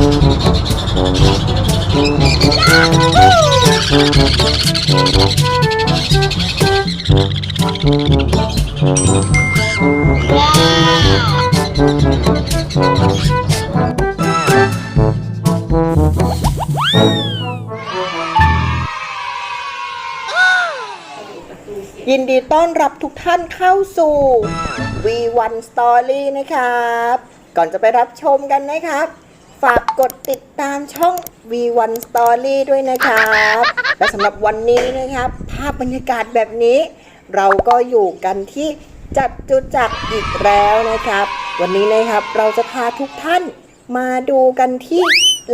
ยินดีต้อนรับทุกท่านเข้าสู่ V1 Story นะครับ ก่อนจะไปรับชมกันนะครับ ฝากกดติดตามช่อง V1 Story ด้วยนะครับ และสำหรับวันนี้นะครับ ภาพบรรยากาศแบบนี้ เราก็อยู่กันที่จัดจุจักอีกแล้วนะครับ วันนี้นะครับเราจะพาทุกท่านมาดูกันที่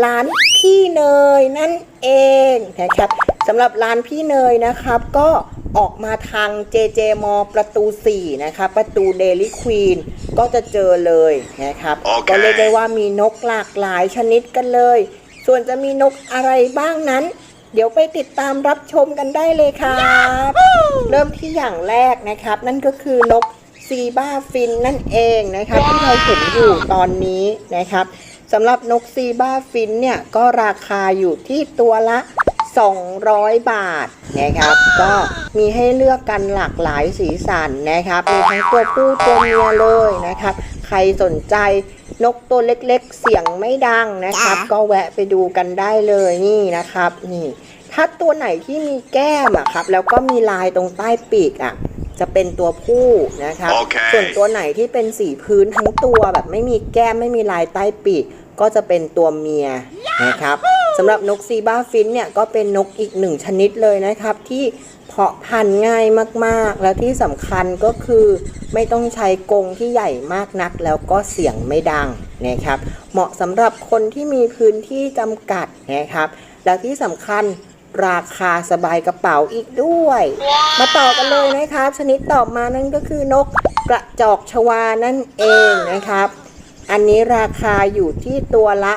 ร้านพี่เนยนั่นเองนะครับสำหรับร้านพี่เนยนะครับก็ ออกมาทาง JJ m ประตู 4 นะครับประตู Daily Queen ก็จะเจอเลยนะครับโอเคก็เรียกได้ว่ามีนกหลากหลายชนิดกันเลย ส่วนจะมีนกอะไรบ้างนั้น เดี๋ยวไปติดตามรับชมกันได้เลยครับเริ่มที่อย่างแรกนะครับ นั่นก็คือนกซีบ้าฟินนั่นเองนะครับที่เราเห็นอยู่ตอนนี้นะครับสำหรับนกซีบ้าฟินเนี่ยก็ราคาอยู่ที่ตัวละ 200 บาทนะครับ ก็มีให้เลือกกันหลากหลายสีสันนะครับ มีทั้งตัวผู้ตัวเมียเลยนะครับ ใครสนใจนกตัวเล็กๆ เสียงไม่ดังนะครับ ก็แวะไปดูกันได้เลยนี่นะครับ นี่ ถ้าตัวไหนที่มีแก้มอะครับ แล้วก็มีลายตรงใต้ปีกอะจะเป็นตัวผู้นะครับโอเคส่วนตัวไหนที่เป็นสีพื้นทั้งตัวแบบไม่มีแก้มไม่มีลายใต้ปีก ก็จะเป็นตัวเมียนะครับ สำหรับนกซีบ้าฟินเนี่ยก็เป็นนกอีกหนึ่งชนิดเลยนะครับ ที่เพาะพันธุ์ง่ายมากๆ แล้วที่สำคัญก็คือไม่ต้องใช้กรงที่ใหญ่มากนัก แล้วก็เสียงไม่ดังนะครับ เหมาะสำหรับคนที่มีพื้นที่จำกัดนะครับ แล้วที่สำคัญราคาสบายกระเป๋าอีกด้วย มาต่อกันเลยนะครับ ชนิดต่อมานั่นก็คือนกกระจอกชวานั่นเองนะครับ อันนี้ราคาอยู่ที่ตัวละ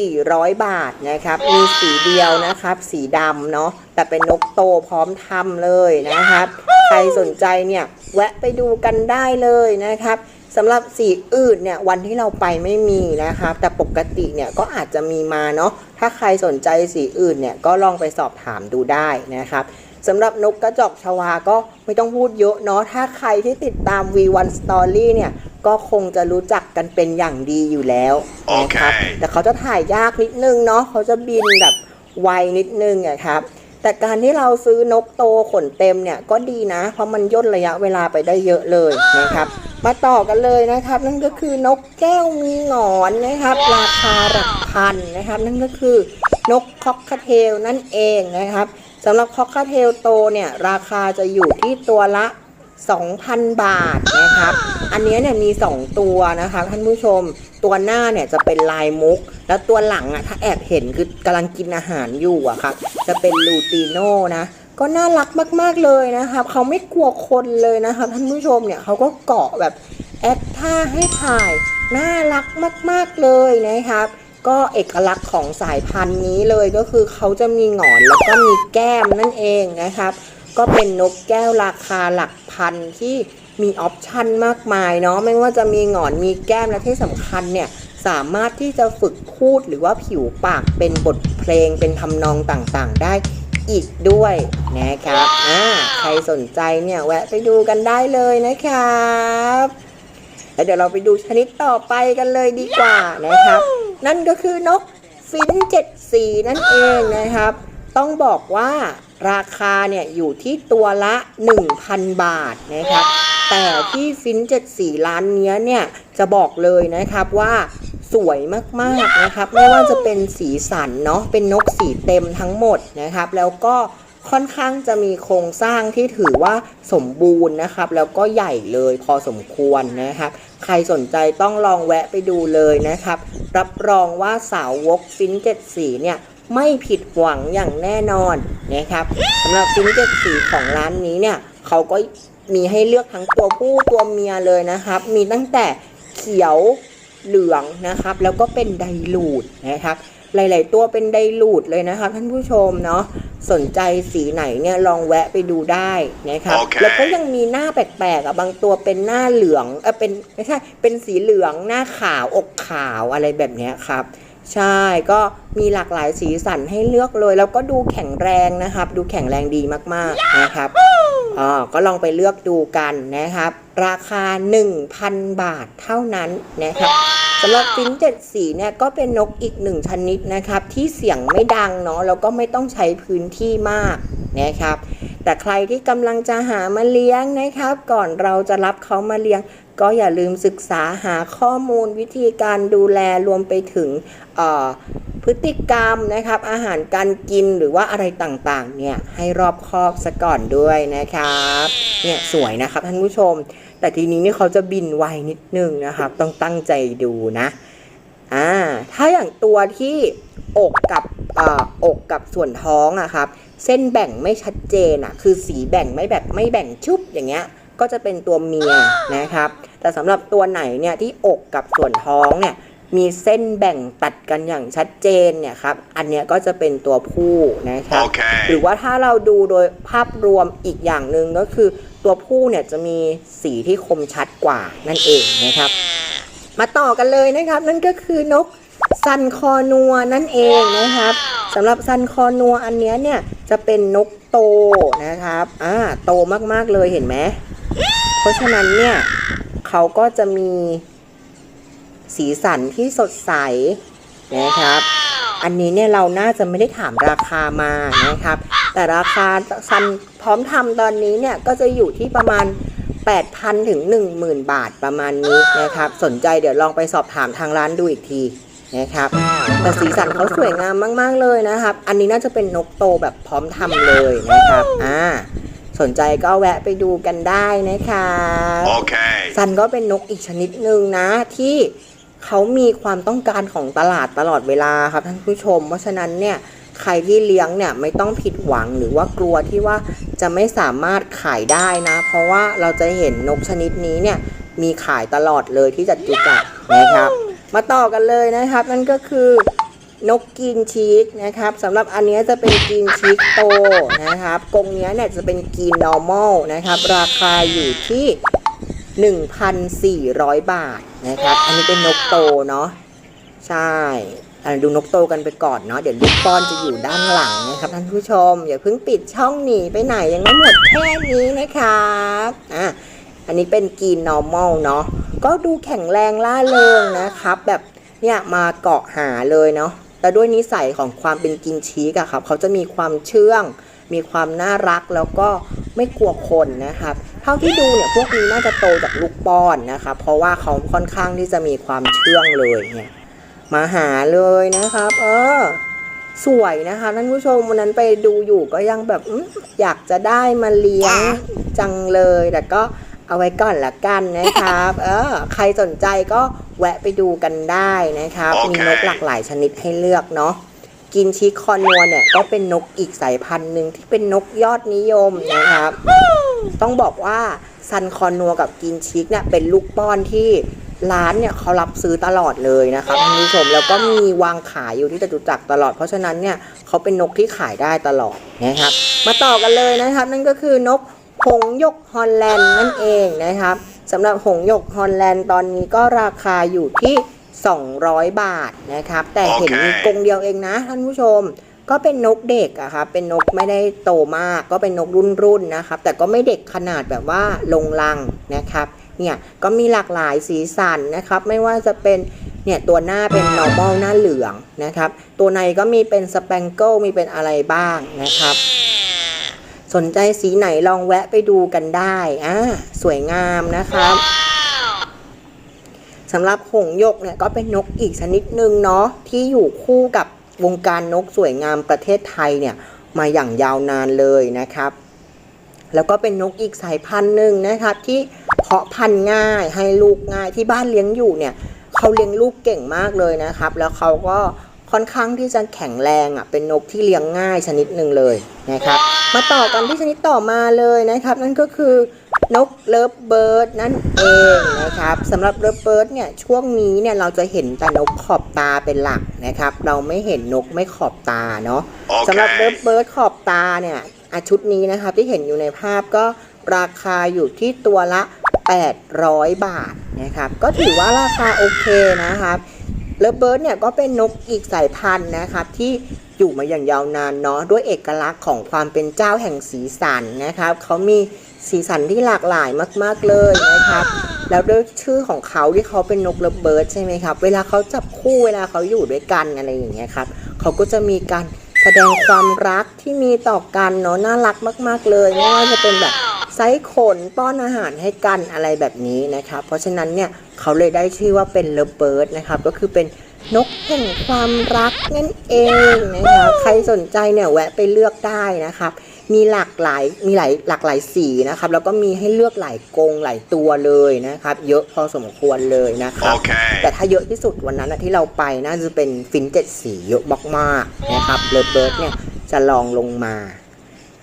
400 บาทนะครับ มีสีเดียวนะครับ สีดำเนาะ แต่เป็นนกโตพร้อมทำเลยนะครับ ใครสนใจเนี่ยแวะไปดูกันได้เลยนะครับสำหรับสีอื่นเนี่ยวันที่เราไปไม่มีนะครับ แต่ปกติเนี่ยก็อาจจะมีมาเนาะ ถ้าใครสนใจสีอื่นเนี่ยก็ลองไปสอบถามดูได้นะครับ สำหรับนกกระจอกชวาก็ไม่ต้องพูดเยอะเนาะถ้าใครที่ติดตาม V1 Story เนี่ย ก็คงจะรู้จักกันเป็นอย่างดีอยู่แล้วนะครับโอเคแต่เขาจะถ่ายยากนิดนึงเนาะเขาจะบินแบบไวนิดนึงอะครับ แต่การที่เราซื้อนกโตขนเต็มเนี่ยก็ดีนะ เพราะมันย่นระยะเวลาไปได้เยอะเลยนะครับ มาต่อกันเลยนะครับ นั่นก็คือนกแก้วมีหงอนนะครับ ราคาหลักพันนะครับ นั่นก็คือนกคอกคาเทลนั่นเองนะครับ สำหรับคอคาเทลโตเนี่ยราคาจะอยู่ที่ตัวละ 2,000 บาทนะครับ อันนี้เนี่ยมี 2 ตัวนะคะท่านผู้ชม ตัวหน้าเนี่ยจะเป็นลายมุก แล้วตัวหลังอะถ้าแอบเห็นคือกำลังกินอาหารอยู่อะครับ จะเป็นลูติโน่นะ ก็น่ารักมาก ๆ เลยนะครับ เขาไม่กลัวคนเลยนะครับท่านผู้ชมเนี่ยเขาก็เกาะแบบแอคท่าให้ถ่าย น่ารักมาก ๆ เลยนะครับ ก็เอกลักษณ์ของสายพันธุ์นี้เลยก็คือเขาจะมีหงอนแล้วก็มีแก้มนั่นเองนะครับ ก็เป็นนกแก้วราคาหลักพันที่มีออปชันมากมายเนาะไม่ว่าจะมีหงอนมีแก้มและที่สำคัญเนี่ยสามารถที่จะฝึกพูดหรือว่าผิวปากเป็นบทเพลงเป็นทำนองต่างๆได้อีกด้วยนะครับอ่าใครสนใจเนี่ยแวะไปดูกันได้เลยนะครับแล้วเดี๋ยวเราไปดูชนิดต่อไปกันเลยดีกว่านะครับ นั่นก็คือนกฟินเจ็ดสีนั่นเองนะครับ ต้องบอกว่าราคาเนี่ยอยู่ที่ตัวละ 1,000 บาทนะครับ แต่ที่ฟินเจ็ดสีร้านเนี้ยเนี่ยจะบอกเลยนะครับว่าสวยมากๆนะครับ ไม่ว่าจะเป็นสีสันเนาะเป็นนกสีเต็มทั้งหมดนะครับ แล้วก็ ค่อนข้างจะมีโครงสร้างที่ถือว่าสมบูรณ์นะครับ แล้วก็ใหญ่เลยพอสมควรนะครับ ใครสนใจต้องลองแวะไปดูเลยนะครับ รับรองว่าสาวกฟินเจ็ดสีเนี่ยไม่ผิดหวังอย่างแน่นอนนะครับสำหรับฟินเจ็ดสีของร้านนี้เนี่ยเขาก็มีให้เลือกทั้งตัวผู้ตัวเมียเลยนะครับ มีตั้งแต่เขียวเหลืองนะครับ แล้วก็เป็นไดรูดนะครับ หลาย ๆ ตัวเป็นไดรูดเลยนะครับท่านผู้ชมเนาะสนใจสีไหนเนี่ยลองแวะไปดูได้นะครับโอเคแล้วก็ยังมีหน้าแปลกๆอะบางตัวเป็นหน้าเหลืองเออเป็นไม่ใช่เป็นสีเหลืองหน้าขาวอกขาวอะไรแบบเนี้ยครับ ใช่ก็มีหลากหลายสีสันให้เลือกเลย แล้วก็ดูแข็งแรงนะครับ ดูแข็งแรงดีมากๆนะครับอ๋อก็ลองไปเลือกดูกันนะครับ ราคา 1,000 บาทเท่านั้นนะครับสำหรับฟินเจ็ดสีเนี่ยก็เป็นนกอีกหนึ่งชนิดนะครับ ที่เสียงไม่ดังเนาะแล้วก็ไม่ต้องใช้พื้นที่มากนะครับ แต่ใครที่กำลังจะหามาเลี้ยงนะครับ ก่อนเราจะรับเขามาเลี้ยง ก็อย่าลืมศึกษาหาข้อมูลวิธีการดูแลรวมไปถึงพฤติกรรมนะครับ อาหารการกินหรือว่าอะไรต่างๆ เนี่ย ให้รอบคอบซะก่อนด้วยนะครับ เนี่ยสวยนะครับท่านผู้ชม แต่ทีนี้นี่เขาจะบินไวนิดนึงนะครับ ต้องตั้งใจดูนะอ่าถ้าอย่างตัวที่อกกับออกกับส่วนท้องอะครับ เส้นแบ่งไม่ชัดเจนอะคือสีแบ่งไม่แบบไม่แบ่งชุบอย่างเงี้ย ก็จะเป็นตัวเมียนะครับ แต่สำหรับตัวไหนเนี่ยที่อกกับส่วนท้องเนี่ยมีเส้นแบ่งตัดกันอย่างชัดเจนเนี่ยครับ อันเนี้ยก็จะเป็นตัวผู้นะครับ Okay. หรือว่าถ้าเราดูโดยภาพรวมอีกอย่างหนึ่งก็คือ ตัวผู้เนี่ยจะมีสีที่คมชัดกว่านั่นเองนะครับ มาต่อกันเลยนะครับ นั่นก็คือนกซันคอนัวนั่นเองนะครับสำหรับซันคอนัวอันเนี้ยเนี่ยจะเป็นนกโตนะครับ อ่าโตมากๆเลยเห็นไหมเพ ราะฉะนั้นเนี่ยเขาก็จะมีสีสันที่สดใสนะครับ อันนี้เนี่ยเราน่าจะไม่ได้ถามราคามานะครับ แต่ราคาซันพร้อมทำตอนนี้เนี่ยก็จะอยู่ที่ประมาณ 8,000 ถึง 10,000 บาทประมาณนี้นะครับ สนใจเดี๋ยวลองไปสอบถามทางร้านดูอีกทีนะครับแต่สีสันเขาสวยงามมาก ๆ เลยนะครับ อันนี้น่าจะเป็นนกโตแบบพร้อมทำเลยนะครับ อ่า สนใจก็แวะไปดูกันได้นะครับ Okay. ซันก็เป็นนกอีกชนิดหนึ่งนะที่เขามีความต้องการของตลาดตลอดเวลาครับท่านผู้ชม เพราะฉะนั้นเนี่ยใครที่เลี้ยงเนี่ยไม่ต้องผิดหวังหรือว่ากลัวที่ว่าจะไม่สามารถขายได้นะ เพราะว่าเราจะเห็นนกชนิดนี้เนี่ยมีขายตลอดเลยที่จัดจุจักรนะครับ มาต่อกันเลยนะครับ นั่นก็คือ นกกินชีกนะครับสำหรับอันนี้จะเป็นกินชีกโตนะครับกรงเนี้ยเนี่ยจะเป็นกิน normal นะครับราคาอยู่ที่ 1,400 บาทนะครับอันนี้เป็นนกโตเนาะใช่ดูนกโตกันไปก่อนเนาะเดี๋ยวลูกป้อนจะอยู่ด้านหลังนะครับท่านผู้ชม อย่าเพิ่งปิดช่องหนีไปไหนยังไม่หมดแค่นี้นะครับอะอันนี้เป็นกีน normal เนาะก็ดูแข็งแรงล่าเริงนะครับ แบบเนี่ยมาเกาะหาเลยเนาะ แต่ด้วยนิสัยของความเป็นกินชีกอะครับเขาจะมีความเชื่อง มีความน่ารักแล้วก็ไม่กลัวคนนะครับ เท่าที่ดูเนี่ยพวกนี้น่าจะโตจากลูกป้อนนะครับ เพราะว่าเขาค่อนข้างที่จะมีความเชื่องเลยเนี่ยมาหาเลยนะครับ เออ สวยนะคะท่านผู้ชมวันนั้นไปดูอยู่ก็ยังแบบออยากจะได้มาเลี้ยงจังเลย แต่ก็เอาไว้ก่อนละกันนะครับ เออ ใครสนใจก็ แวะไปดูกันได้นะครับโอเคมีนกหลากหลายชนิดให้เลือกเนาะกินชิคคอนัวเนี่ยก็เป็นนกอีกสายพันธุ์หนึ่งที่เป็นนกยอดนิยมนะครับ ต้องบอกว่าซันคอนัวกับกินชิคเนี่ยเป็นลูกป้อนที่ร้านเนี่ยเขารับซื้อตลอดเลยนะครับท่านผู้ชมแล้วก็มีวางขายอยู่ที่จตุจักรตลอด เพราะฉะนั้นเนี่ยเขาเป็นนกที่ขายได้ตลอดนะครับ มาต่อกันเลยนะครับ นั่นก็คือนกหงส์หยกฮอลแลนด์นั่นเองนะครับ สำหรับหงส์หยกฮอลแลนด์ตอนนี้ก็ราคาอยู่ที่ 200 บาทนะครับ แต่เห็นมีกรงเดียวเองนะท่านผู้ชม ก็เป็นนกเด็กอะครับเป็นนกไม่ได้โตมาก ก็เป็นนกรุ่นรุ่นๆนะครับ แต่ก็ไม่เด็กขนาดแบบว่าลงรังนะครับเนี่ยก็มีหลากหลายสีสันนะครับ ไม่ว่าจะเป็นเนี่ยตัวหน้าเป็น normal หน้าเหลืองนะครับ ตัวในก็มีเป็น spangle มีเป็นอะไรบ้างนะครับ สนใจสีไหนลองแวะไปดูกันได้อ่าสวยงามนะครับสำหรับหงยกเนี่ยก็เป็นนกอีกชนิดหนึ่งเนาะที่อยู่คู่กับวงการนกสวยงามประเทศไทยเนี่ยมาอย่างยาวนานเลยนะครับ แล้วก็เป็นนกอีกสายพันธุ์หนึ่งนะครับที่เพาะพันธุ์ง่ายให้ลูกง่ายที่บ้านเลี้ยงอยู่เนี่ยเขาเลี้ยงลูกเก่งมากเลยนะครับ แล้วเขาก็ ค่อนข้างที่จะแข็งแรงอะเป็นนกที่เลี้ยงง่ายชนิดหนึ่งเลยนะครับ มาต่อกันที่ชนิดต่อมาเลยนะครับ นั่นก็คือนกเลิฟเบิร์ดนั่นเองนะครับสำหรับเลิฟเบิร์ดเนี่ยช่วงนี้เนี่ยเราจะเห็นแต่นกขอบตาเป็นหลักนะครับ เราไม่เห็นนกไม่ขอบตาเนาะสำหรับเลิฟ Okay. เบิร์ดขอบตาเนี่ยอะชุดนี้นะครับที่เห็นอยู่ในภาพก็ราคาอยู่ที่ตัวละ 800 บาทนะครับ ก็ถือว่าราคาโอเคนะครับ เลเบิร์ดเนี่ยก็เป็นนกอีกสายพันธุ์นะครับที่อยู่มาอย่างยาวนานเนาะด้วยเอกลักษณ์ของความเป็นเจ้าแห่งสีสันนะครับเขามีสีสันที่หลากหลายมาก ๆเลยนะครับ แล้วด้วยชื่อของเขาที่เขาเป็นนกเลเบิร์ดใช่ไหมครับ เวลาเขาจับคู่เวลาเขาอยู่ด้วยกันอะไรอย่างเงี้ยครับเขาก็จะมีการแสดงความรักที่มีต่อกันเนาะน่ารักมาก ๆเลยไม่ว่าจะเป็นแบบ ไซส์ขนป้อนอาหารให้กันอะไรแบบนี้นะครับเพราะฉะนั้นเนี่ยเขาเลยได้ชื่อว่าเป็นเลเบิร์ดนะครับก็คือเป็นนกแห่งความรักนั่นเองนะครับใครสนใจเนี่ยแวะไปเลือกได้นะครับ มีหลากหลายมีหลายหลากหลายสีนะครับ แล้วก็มีให้เลือกหลายกรงหลายตัวเลยนะครับ เยอะพอสมควรเลยนะครับ Okay. แต่ถ้าเยอะที่สุดวันนั้นนะที่เราไปน่าจะเป็นฟินเจ็ดสีเยอะมากๆนะครับเลเบิร์ดเนี่ยจะลองลงมา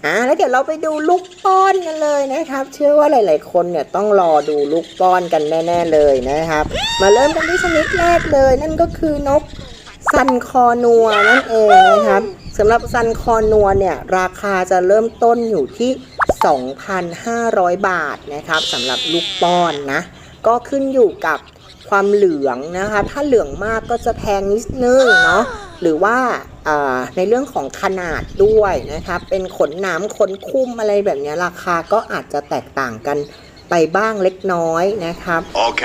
อ่าแล้วเดี๋ยวเราไปดูลูกป้อนกันเลยนะครับ เชื่อว่าหลาย ๆ คนเนี่ยต้องรอดูลูกป้อนกันแน่ ๆ เลยนะครับ มาเริ่มกันที่ชนิดแรกเลย นั่นก็คือนกซันคอนัวนั่นเองนะครับสำหรับซันคอนัวเนี่ยราคาจะเริ่มต้นอยู่ที่ 2,500 บาทนะครับสำหรับลูกป้อนนะ ก็ขึ้นอยู่กับ ความเหลืองนะคะ ถ้าเหลืองมากก็จะแพงนิดนึงเนาะหรือว่าอ่าในเรื่องของขนาดด้วยนะครับเป็นขนหนามขนคุ้มอะไรแบบเนี้ยราคาก็อาจจะแตกต่างกันไปบ้างเล็กน้อยนะครับ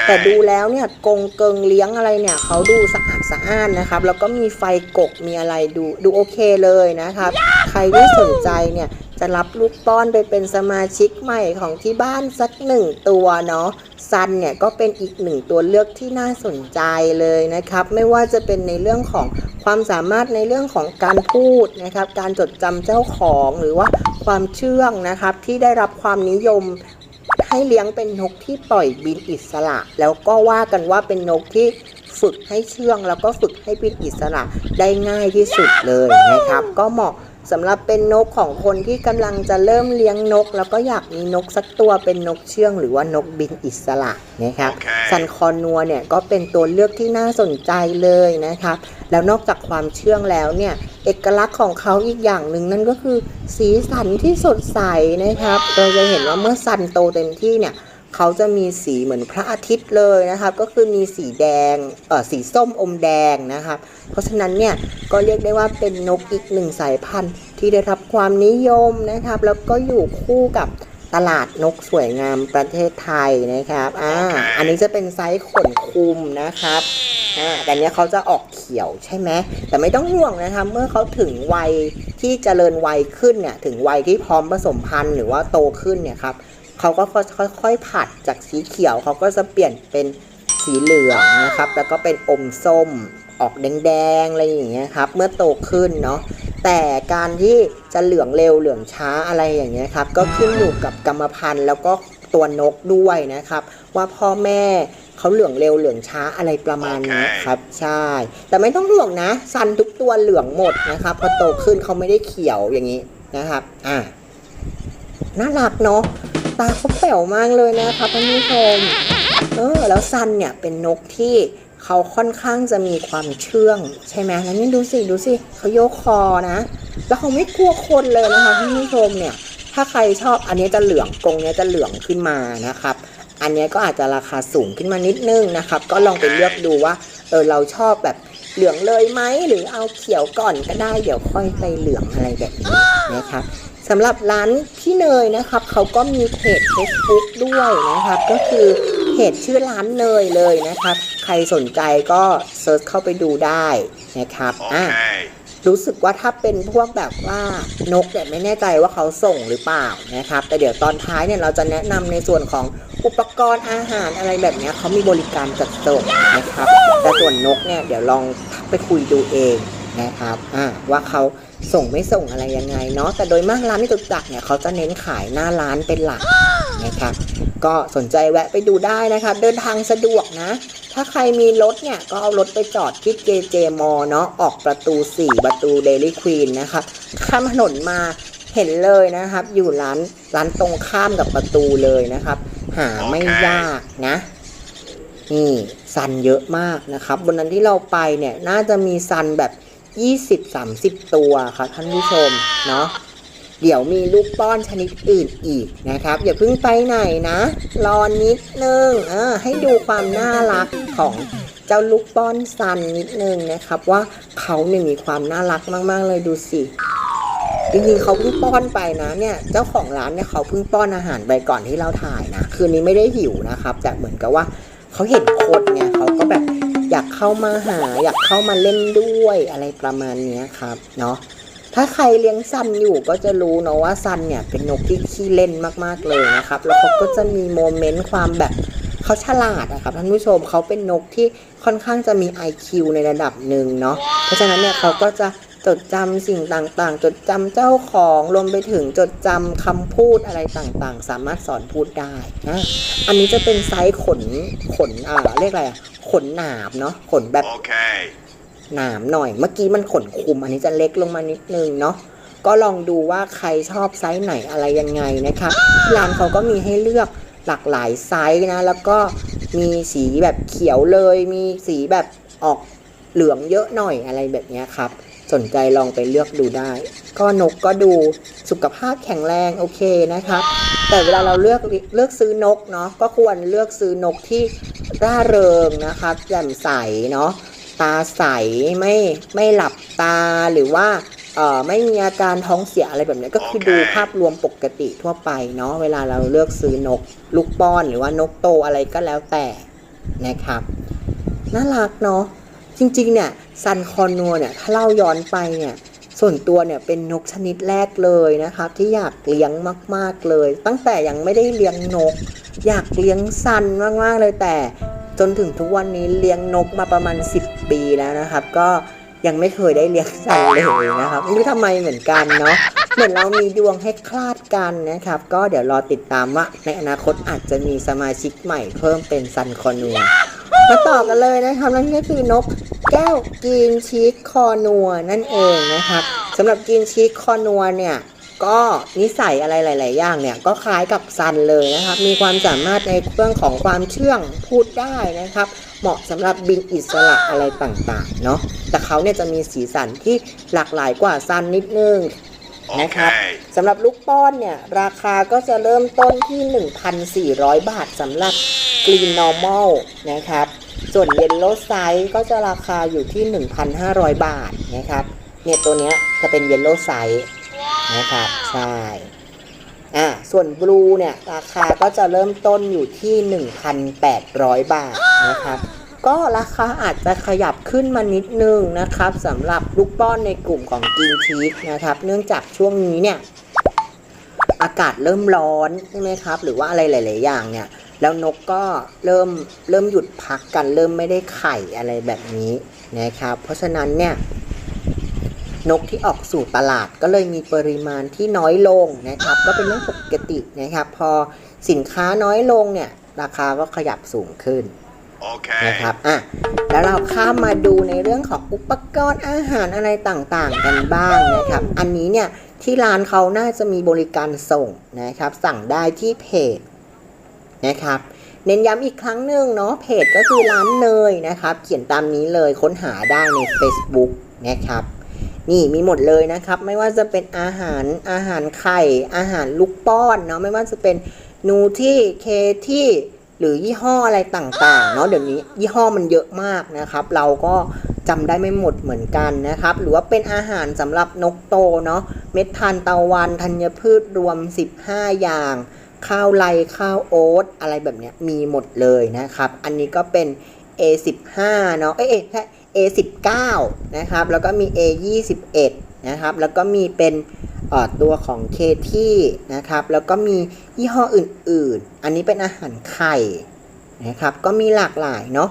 แต่ดู Okay. แล้วเนี่ยกรงเกิงเลี้ยงอะไรเนี่ยเขาดูสะอาดสะอ้านนะครับ แล้วก็มีไฟกกมีอะไรดูดูโอเคเลยนะครับใครที่สนใจเนี่ย จะรับลูกป้อนไปเป็นสมาชิกใหม่ของที่บ้านสักหนึ่งตัวเนาะซันเนี่ยก็เป็นอีกหนึ่งตัวเลือกที่น่าสนใจเลยนะครับ ไม่ว่าจะเป็นในเรื่องของความสามารถในเรื่องของการพูดนะครับ การจดจำเจ้าของหรือว่าความเชื่องนะครับ ที่ได้รับความนิยมให้เลี้ยงเป็นนกที่ปล่อยบินอิสระ แล้วก็ว่ากันว่าเป็นนกที่ฝึกให้เชื่อง แล้วก็ฝึกให้บินอิสระได้ง่ายที่สุดเลยนะครับ ก็เหมาะ สำหรับเป็นนกของคนที่กำลังจะเริ่มเลี้ยงนก แล้วก็อยากมีนกสักตัวเป็นนกเชื่อง หรือว่านกบินอิสระนะครับโอเคซันคอนัวเนี่ยก็เป็นตัวเลือกที่น่าสนใจเลยนะครับ แล้วนอกจากความเชื่องแล้วเนี่ยเอกลักษณ์ของเขาอีกอย่างหนึ่งนั่นก็คือสีสันที่สดใสนะครับเราจะเห็นว่าเมื่อซันโตเต็มที่เนี่ย เขาจะมีสีเหมือนพระอาทิตย์เลยนะครับ ก็คือมีสีแดงเออสีส้มอมแดงนะครับ เพราะฉะนั้นเนี่ยก็เรียกได้ว่าเป็นนกอีกหนึ่งสายพันธุ์ ที่ได้รับความนิยมนะครับ แล้วก็อยู่คู่กับตลาดนกสวยงามประเทศไทยนะครับอ่าอันนี้จะเป็นไซส์ขนคุมนะครับอ่าแต่เนี้ยเขาจะออกเขียวใช่ไหมแต่ไม่ต้องห่วงนะครับเมื่อเขาถึงวัยที่เจริญวัยขึ้นเนี่ยถึงวัยที่พร้อมผสมพันธุ์หรือว่าโตขึ้นเนี่ยครับ เขาก็ค่อยๆผัดจากสีเขียวเขาก็จะเปลี่ยนเป็นสีเหลืองนะครับ แล้วก็เป็นอมส้มออกแดงๆอะไรอย่างเงี้ยครับ เมื่อโตขึ้นเนาะแต่การที่จะเหลืองเร็วเหลืองช้าอะไรอย่างเงี้ยครับ ก็ขึ้นอยู่กับกรรมพันธุ์แล้วก็ตัวนกด้วยนะครับ ว่าพ่อแม่เขาเหลืองเร็วเหลืองช้าอะไรประมาณนี้ครับ ใช่ แต่ไม่ต้องห่วงนะซันทุกตัวเหลืองหมดนะครับพอโตขึ้นเขาไม่ได้เขียวอย่างนี้นะครับ อ่าน่ารักเนาะ ตาเขาแป๋วมากเลยนะครับท่านผู้ชม เออ แล้วซันเนี่ยเป็นนกที่เขาค่อนข้างจะมีความเชื่อง ใช่ไหมแล้วนี่ดูสิดูสิเขาโยกคอนะ แล้วเขาไม่กลัวคนเลยนะคะท่านผู้ชมเนี่ย ถ้าใครชอบอันนี้จะเหลืองกรงเนี้ยจะเหลืองขึ้นมานะครับ อันนี้ก็อาจจะราคาสูงขึ้นมานิดนึงนะครับ ก็ลองไปเลือกดูว่า เออเราชอบแบบเหลืองเลยไหมหรือเอาเขียวก่อนก็ได้เดี๋ยวค่อยไปเหลืองอะไรแบบนี้นะครับ สำหรับร้านพี่เนยนะครับเขาก็มีเพจ Facebook ด้วยนะครับ ก็คือเพจชื่อร้านเนยเลยนะครับ ใครสนใจก็เซิร์ชเข้าไปดูได้นะครับอะ Okay. รู้สึกว่าถ้าเป็นพวกแบบว่านกเนี่ยไม่แน่ใจว่าเขาส่งหรือเปล่านะครับ แต่เดี๋ยวตอนท้ายเนี่ยเราจะแนะนำในส่วนของอุปกรณ์อาหารอะไรแบบเนี้ยเขามีบริการจัดส่งนะครับ แต่ส่วนนกเนี่ยเดี๋ยวลองทักไปคุยดูเองนะครับอ่าว่าเขา ส่งไม่ส่งอะไรยังไงเนาะแต่โดยมากร้านที่ตุกจักรเนี่ยเขาจะเน้นขายหน้าร้านเป็นหลักนะครับก็สนใจแวะไปดูได้นะครับเดินทางสะดวกนะ ถ้าใครมีรถเนี่ยก็เอารถไปจอดที่ JJ m เนาะออกประตู 4 ประตู Daily Queen นะครับข้ามถนนมาเห็นเลยนะครับ อยู่ร้านร้านตรงข้ามกับประตูเลยนะครับ หาไม่ยากนะนี่ซันเยอะมากนะครับบนนั้นที่เราไปเนี่ยน่าจะมีซันแบบ 20-30 ตัวครับท่านผู้ชมเนาะเดี๋ยวมีลูกป้อนชนิดอื่นอีกนะครับ อย่าเพิ่งไปไหนนะ รอนิดนึงเออให้ดูความน่ารักของเจ้าลูกป้อนซันนิดนึงนะครับ ว่าเขาเนี่ยมีความน่ารักมาก ๆ เลยดูสิจริงๆเขาเพิ่งป้อนไปนะเนี่ยเจ้าของร้านเนี่ยเขาเพิ่งป้อนอาหารไปก่อนที่เราถ่ายนะคืนนี้ไม่ได้หิวนะครับ แต่เหมือนกับว่าเขาเห็นคนไงเขาก็แบบ อยากเข้ามาหา อยากเข้ามาเล่นด้วยอะไรประมาณนี้ครับเนาะถ้าใครเลี้ยงซันอยู่ก็จะรู้เนาะว่าซันเนี่ยเป็นนกที่ขี้เล่นมากๆเลยนะครับ แล้วเขาก็จะมีโมเมนต์ความแบบเขาฉลาดนะครับท่านผู้ชมเขาเป็นนกที่ค่อนข้างจะมี IQ ในระดับหนึ่งเนาะเพราะฉะนั้นเนี่ยเขาก็จะ จดจำสิ่งต่างๆ จดจำเจ้าของรวมไปถึงจดจำคำพูดอะไรต่างๆ สามารถสอนพูดได้นะอันนี้จะเป็นไซส์ขนขนอ่าเรียกอะไรอะขนหนามเนาะขนแบบ Okay. หนามหน่อย เมื่อกี้มันขนคุม อันนี้จะเล็กลงมานิดนึงเนาะก็ลองดูว่าใครชอบไซส์ไหนอะไรยังไงนะครับที่ร้านเขาก็มีให้เลือกหลากหลายไซส์นะ แล้วก็มีสีแบบเขียวเลย มีสีแบบออกเหลืองเยอะหน่อยอะไรแบบเนี้ยครับ สนใจลองไปเลือกดูได้ ก็นกก็ดูสุขภาพแข็งแรงโอเคนะครับแต่เวลาเราเลือกเลือกซื้อนกเนาะก็ควรเลือกซื้อนกที่ร่าเริงนะครับแจ่มใสเนาะตาใสไม่ไม่หลับตาหรือว่าเอ่อไม่มีอาการท้องเสียอะไรแบบนี้ก็คือโอเคดูภาพรวมปกติทั่วไปเนาะเวลาเราเลือกซื้อนกลูกป้อนหรือว่านกโตอะไรก็แล้วแต่นะครับน่ารักเนาะจริงๆเนี่ย ซันคอนัวเนี่ยถ้าเล่าย้อนไปเนี่ยส่วนตัวเนี่ยเป็นนกชนิดแรกเลยนะครับที่อยากเลี้ยงมาก ๆเลย ตั้งแต่ยังไม่ได้เลี้ยงนก อยากเลี้ยงซันมากๆเลยแต่จนถึงทุกวันนี้เลี้ยงนกมาประมาณ 10 ปีแล้วนะครับ ก็ยังไม่เคยได้เลี้ยงสัตว์เลยนะครับไม่รู้ทำไมเหมือนกันเนาะเหมือนเรามีดวงให้คลาดกันนะครับ ก็เดี๋ยวรอติดตามว่าในอนาคตอาจจะมีสมาชิกใหม่เพิ่มเป็นซันคอนัวมาต่อกันเลยนะครับนั่นก็คือนก แก้วกีนชีคคอนัวนั่นเองนะครับสำหรับกีนชีคคอนัวเนี่ยก็นิสัยอะไรหลาย ๆ อย่างเนี่ยก็คล้ายกับซันเลยนะครับ มีความสามารถในเรื่องของความเชื่องพูดได้นะครับ เหมาะสำหรับบินอิสระอะไรต่าง ๆ เนาะแต่เขาเนี่ยจะมีสีสันที่หลากหลายกว่าซันนิดนึงนะครับ Okay. สำหรับลูกป้อนเนี่ยราคาก็จะเริ่มต้นที่ 1,400 บาทสำหรับ Green Normal นะครับ ส่วน Yellow Size ก็จะราคาอยู่ที่ 1,500 บาทนะครับ เนี่ยตัวเนี้ยจะเป็น Yellow Size นะครับ ใช่ อ่า ส่วน Blue เนี่ยราคาก็จะเริ่มต้นอยู่ที่ 1,800 บาทนะครับ ก็ราคาอาจจะขยับขึ้นมานิดนึงนะครับสำหรับลูกป้อนในกลุ่มของกินชีสนะครับ เนื่องจากช่วงนี้เนี่ยอากาศเริ่มร้อนใช่ไหมครับ หรือว่าอะไรหลาย ๆ อย่างเนี่ย แล้วนกก็เริ่มเริ่มหยุดพักกัน เริ่มไม่ได้ไข่อะไรแบบนี้นะครับ เพราะฉะนั้นเนี่ยนกที่ออกสู่ตลาดก็เลยมีปริมาณที่น้อยลงนะครับ ก็เป็นเรื่องปกตินะครับ พอสินค้าน้อยลงเนี่ย ราคาก็ขยับสูงขึ้น Okay. นะครับอะแล้วเราข้ามมาดูในเรื่องของอุปกรณ์อาหารอะไรต่างๆ กันบ้างนะครับ อันนี้เนี่ยที่ร้านเขาน่าจะมีบริการส่งนะครับ สั่งได้ที่เพจ นะครับเน้นย้ำอีกครั้งหนึ่งเนาะเพจก็คือร้านเนยนะครับ เขียนตามนี้เลยค้นหาได้ใน Facebook นะครับ นี่มีหมดเลยนะครับ ไม่ว่าจะเป็นอาหารอาหารไข่อาหารลูกป้อนเนาะไม่ว่าจะเป็นนูที่เคที่หรือยี่ห้ออะไรต่างๆ เนาะเดี๋ยวนี้ยี่ห้อมันเยอะมากนะครับ เราก็จำได้ไม่หมดเหมือนกันนะครับ หรือว่าเป็นอาหารสำหรับนกโตเนาะเม็ดทานตะวันธัญพืชรวม 15 อย่าง ข้าวไรข้าวโอ๊ตอะไรแบบเนี้ยมีหมดเลยนะครับ อันนี้ก็เป็น A15 เนาะเอ้ยเอ้ยใช่ A19 นะครับ แล้วก็มี A21 นะครับ แล้วก็มีเป็นตัวของเคที่นะครับ แล้วก็มียี่ห้ออื่นๆ อันนี้เป็นอาหารไข่นะครับ ก็มีหลากหลายเนาะ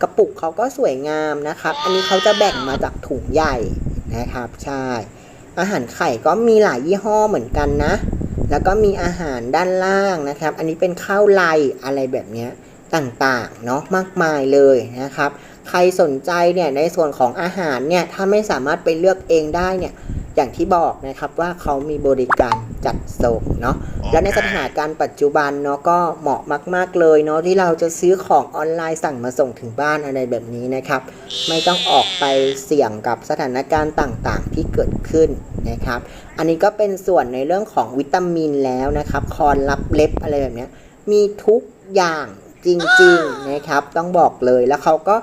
กระปุกเขาก็สวยงามนะครับ อันนี้เขาจะแบ่งมาจากถุงใหญ่นะครับ ใช่ อาหารไข่ก็มีหลายยี่ห้อเหมือนกันนะ แล้วก็มีอาหารด้านล่างนะครับ อันนี้เป็นข้าวไลอะไรแบบนี้ต่างๆเนาะมากมายเลยนะครับ ใครสนใจเนี่ยในส่วนของอาหารเนี่ยถ้าไม่สามารถไปเลือกเองได้เนี่ยอย่างที่บอกนะครับว่าเขามีบริการ จัดส่งเนาะแล้วในสถานการณ์ปัจจุบันเนาะก็เหมาะมาก ๆ เลยเนาะที่เราจะซื้อของออนไลน์สั่งมาส่งถึงบ้านอะไรแบบนี้นะครับ ไม่ต้องออกไปเสี่ยงกับสถานการณ์ต่างๆ ที่เกิดขึ้นนะครับ อันนี้ก็เป็นส่วนในเรื่องของวิตามินแล้วนะครับ คอนรับเล็บอะไรแบบเนี้ยมีทุกอย่างจริง ๆ นะครับ ต้องบอกเลยแล้วเขาก็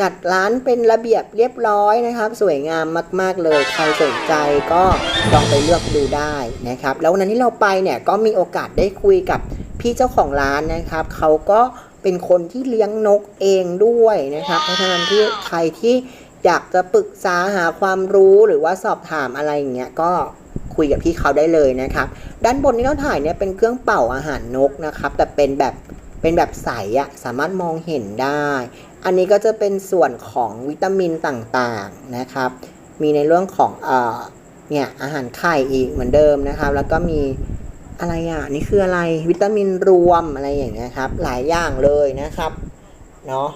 จัดร้านเป็นระเบียบเรียบร้อยนะครับ สวยงามมาก ๆ เลย ใครสนใจก็ลองไปเลือกดูได้นะครับ แล้ววันนั้นที่เราไปเนี่ยก็มีโอกาสได้คุยกับพี่เจ้าของร้านนะครับ เขาก็เป็นคนที่เลี้ยงนกเองด้วยนะครับ เพราะฉะนั้นที่ใครที่อยากจะปรึกษาหาความรู้หรือว่าสอบถามอะไรอย่างเงี้ยก็คุยกับพี่เขาได้เลยนะครับ ด้านบนที่เราถ่ายเนี่ยเป็นเครื่องเป่าอาหารนกนะครับ แต่เป็นแบบเป็นแบบใสอะสามารถมองเห็นได้ อันนี้ก็จะเป็นส่วนของวิตามินต่างๆนะครับ มีในเรื่องของเอ่อเนี่ยอาหารไข่อีกเหมือนเดิมนะครับ แล้วก็มีอะไรอะนี่คืออะไรวิตามินรวมอะไรอย่างเงี้ยครับ หลายอย่างเลยนะครับเนาะ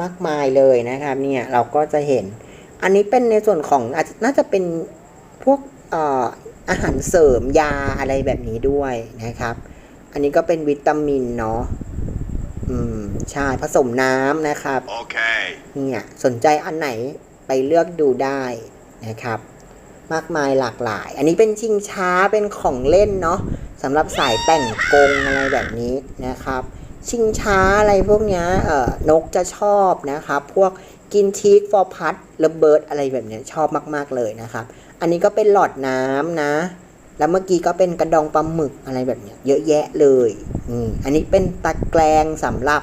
มากมายเลยนะครับ เนี่ยเราก็จะเห็น อันนี้เป็นในส่วนของอาจจะน่าจะเป็นพวกเอ่ออาหารเสริมยาอะไรแบบนี้ด้วยนะครับ อันนี้ก็เป็นวิตามินเนาะ อืมใช่ผสมน้ำนะครับ Okay. เนี่ยสนใจอันไหนไปเลือกดูได้นะครับ มากมายหลากหลาย อันนี้เป็นชิงช้าเป็นของเล่นเนาะสำหรับสายแต่งกงอะไรแบบนี้นะครับ ชิงช้าอะไรพวกเนี้ยเอ่อนกจะชอบนะครับ พวกกินทีกฟอร์พัดระเบิดอะไรแบบเนี้ยชอบมาก ๆ เลยนะครับ อันนี้ก็เป็นหลอดน้ำนะ แล้วเมื่อกี้ก็เป็นกระดองปลาหมึกอะไรแบบเนี้ยเยอะแยะเลย อันนี้เป็นตะแกรงสำหรับ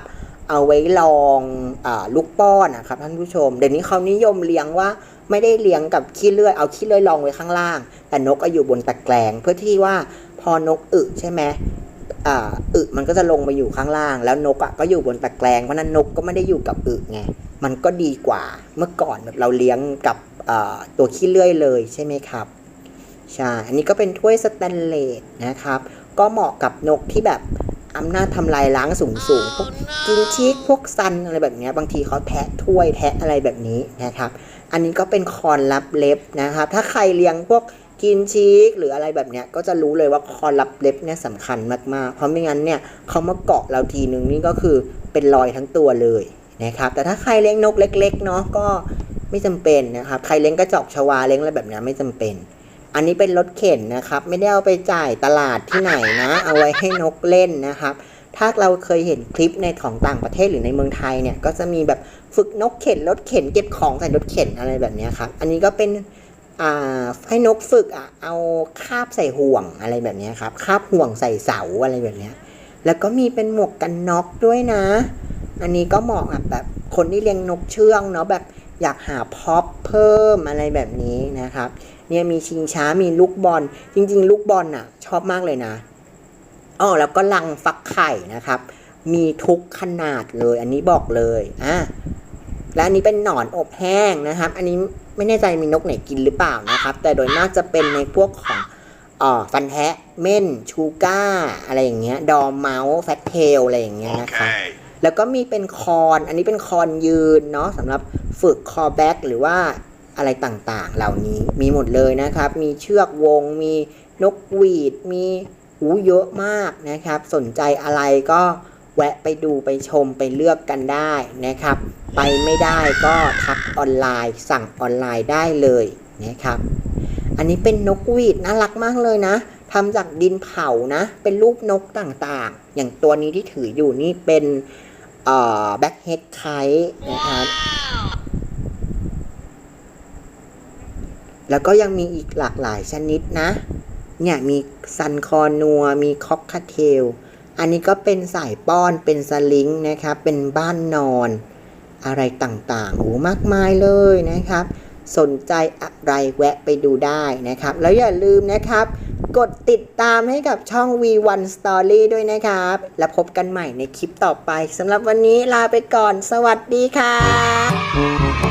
เอาไว้ลองอลูกป้อนนะครับท่านผู้ชม เดี๋ยวนี้เขานิยมเลี้ยงว่าไม่ได้เลี้ยงกับขี้เลื่อยเอาขี้เลื่อยรองไว้ข้างล่าง แต่นกก็อยู่บนตะแกรงเพื่อที่ว่าพอนกอึใช่ไหมอึมันก็จะลงมาอยู่ข้างล่าง แล้วนกอะก็อยู่บนตะแกรงเพราะนั้นนกก็ไม่ได้อยู่กับอึไงมันก็ดีกว่าเมื่อก่อนแบบเราเลี้ยงกับตัวขี้เลื่อยเลยใช่ไหมครับใช่อันนี้ก็เป็นถ้วยสแตนเลสนะครับ ก็เหมาะกับนกที่แบบ อำนาจทำลายล้างสูงสูงๆพวกกินชีกพวกซันอะไรแบบเนี้ยบางทีเขาแทะถ้วยแทะอะไรแบบนี้นะครับ อันนี้ก็เป็นคอนรับเล็บนะครับ ถ้าใครเลี้ยงพวกกินชีกหรืออะไรแบบเนี้ยก็จะรู้เลยว่าคอนรับเล็บเนี่ยสำคัญมากๆ เพราะไม่งั้นเนี่ยเขามาเกาะเราทีนึงนี่ก็คือเป็นรอยทั้งตัวเลยนะครับ แต่ถ้าใครเลี้ยงนกเล็กๆเนาะก็ไม่จำเป็นนะครับ ใครเลี้ยงกระจอกชวาเลี้ยงอะไรแบบเนี้ยไม่จำเป็น อันนี้เป็นรถเข็นนะครับ ไม่ได้เอาไปจ่ายตลาดที่ไหนนะ เอาไว้ให้นกเล่นนะครับ ถ้าเราเคยเห็นคลิปในของต่างประเทศหรือในเมืองไทยเนี่ย ก็จะมีแบบฝึกนกเข็นรถเข็นเก็บของใส่รถเข็นอะไรแบบนี้ครับ อันนี้ก็เป็นให้นกฝึกอะเอาคาบใส่ห่วงอะไรแบบนี้ครับคาบห่วงใส่เสาอะไรแบบนี้แล้วก็มีเป็นหมวกกันน็อกด้วยนะ อันนี้ก็เหมาะกับแบบคนที่เลี้ยงนกเชื่องเนาะแบบอยากหาพ็อปเพิ่มอะไรแบบนี้นะครับ เนี่ยมีชิงช้ามีลูกบอล จริง ๆ ลูกบอลน่ะ ชอบมากเลยนะอ๋อแล้วก็ลังฟักไข่นะครับ มีทุกขนาดเลย อันนี้บอกเลยอะและอันนี้เป็นหนอนอบแห้งนะครับ อันนี้ไม่แน่ใจมีนกไหนกินหรือเปล่านะครับ แต่โดยมากจะเป็นในพวกของเอ่อฟันแทะเม่นชูก้า อะไรอย่างเงี้ย ดอมเมาส์แฟตเทลอะไรอย่างเงี้ยนะครับ Okay. แล้วก็มีเป็นคอน อันนี้เป็นคอนยืนเนาะสำหรับฝึกคอแบ็กหรือว่า อะไรต่างๆ เหล่านี้มีหมดเลยนะครับ มีเชือกวง มีนกหวีด มีหูเยอะมากนะครับ สนใจอะไรก็แวะไปดูไปชมไปเลือกกันได้นะครับ ไปไม่ได้ก็ทักออนไลน์ สั่งออนไลน์ได้เลยนะครับ อันนี้เป็นนกหวีดน่ารักมากเลยนะทำจากดินเผานะ เป็นรูปนกต่างๆ อย่างตัวนี้ที่ถืออยู่นี่เป็นแบ็คเฮดไคนะครับ แล้วก็ยังมีอีกหลากหลายชนิดนะ เนี่ยมีซันคอนัว มีคอกคาเทล อันนี้ก็เป็นสายป้อน เป็นสลิงนะครับ เป็นบ้านนอน อะไรต่างๆโอ้มากมายเลยนะครับ สนใจอะไรแวะไปดูได้นะครับ แล้วอย่าลืมนะครับ กดติดตามให้กับช่อง V1 Story ด้วยนะครับ แล้วพบกันใหม่ในคลิปต่อไปสำหรับวันนี้ลาไปก่อน สวัสดีค่ะ